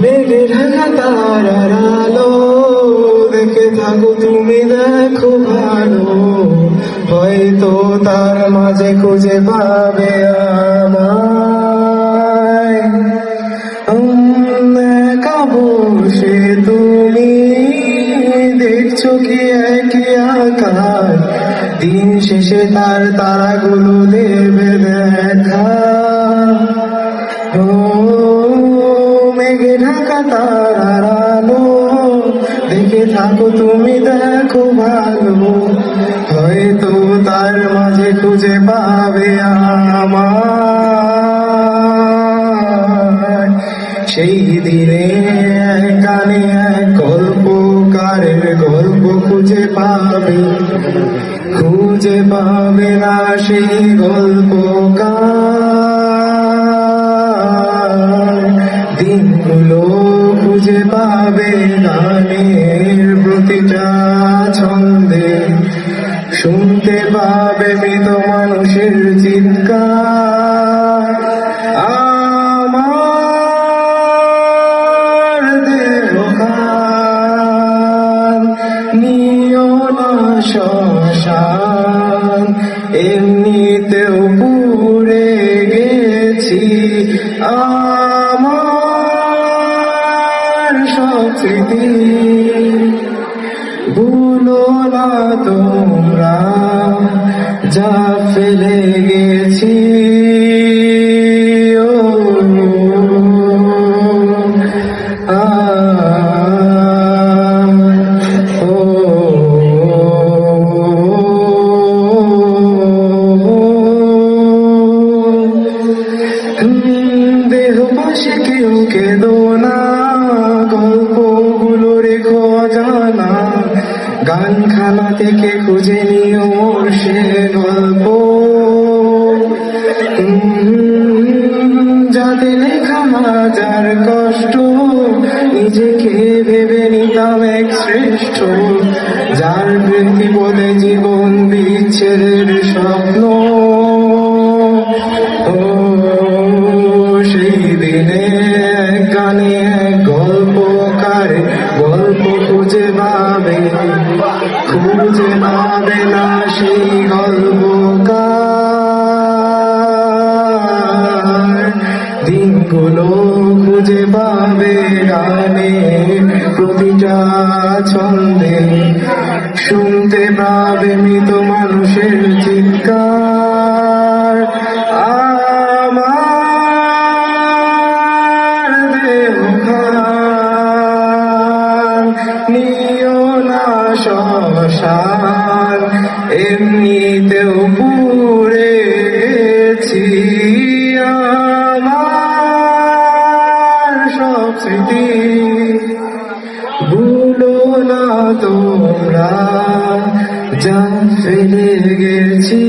মেঘে ঢাকা তারার আলো দেখে থাকো তুমি দেখো ভালো হয়তো তার মাঝে খুঁজে পাবে আমায় একা বসে তুমি দেখছ কি একই আকার দিন শেষে তার তারাগুলো দেবে দেখা দেখে থাকো তুমি দেখো ভালো হয়তো তার মাঝে খুঁজে পাবে আমার সেই দিনে কানে গল্প গল্পকারের গল্প খুঁজে পাবে। খুঁজে পাবে না সেই গল্পকার দিনগুলো খুঁজে পাবে। শুনতে পাবে মৃত মানুষের চিৎকার। আমার দেহখান নিও না শ্মশান। এমনিতেও পুড়ে গেছি। আমার সব স্মৃতি ভুলো না তোমরা যা ফেলে গেছি দেহ পাশে কেউ কেঁদো না রেখো জানা, গান খানা থেকে খুঁজে নিও সে গল্প। যাতে লেখা হাজার কষ্ট, নিজেকে ভেবে নিতাম এক শ্রেষ্ঠ। যার বৃত্তি বলে জীবন বিচ্ছেদের স্বপ্ন। সেই দিনে গানে গল্পকারে গল্প খুঁজে পাবে খুঁজে পাবে না সেই গল্পকার। দিনগুলো খুঁজে পাবে গানে প্রতিটা ছন্দে শুনতে পাবে মৃত মানুষের চিৎকার। নিও না শ্মশান, এমনিতেও পুড়ে গেছি আমার সব স্মৃতি। ভুলো না তোমরা যা ফেলে গেছি